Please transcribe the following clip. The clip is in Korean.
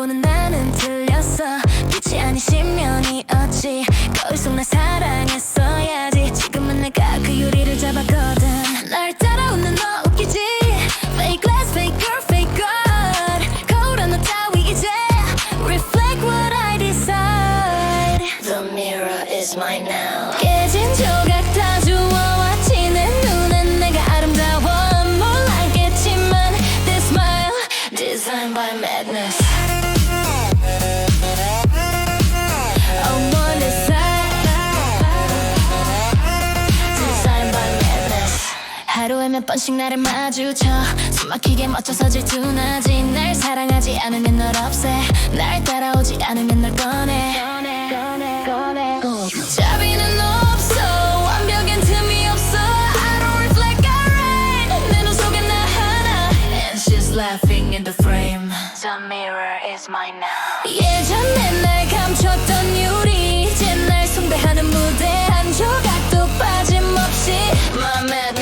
보는 나는 틀렸어 빛이 아닌 신면이었지 거울 속 나 사랑했어야지 지금은 내가 그 유리를 잡았거든 날 따라오는 너 웃기지 Fake glass, fake girl, fake god 거울 안너 따위 이제 Reflect what I decide The mirror is mine now yeah. 하루에 몇 번씩 나를 마주쳐. 숨막히게 멋져서 질투나지. 날 사랑하지 않으면 널 없애. 날 따라오지 않으면 널 꺼내. 예전에 날 감췄던 유리. 이제 날 숭배하는 무대 한 조각도 빠짐없이 My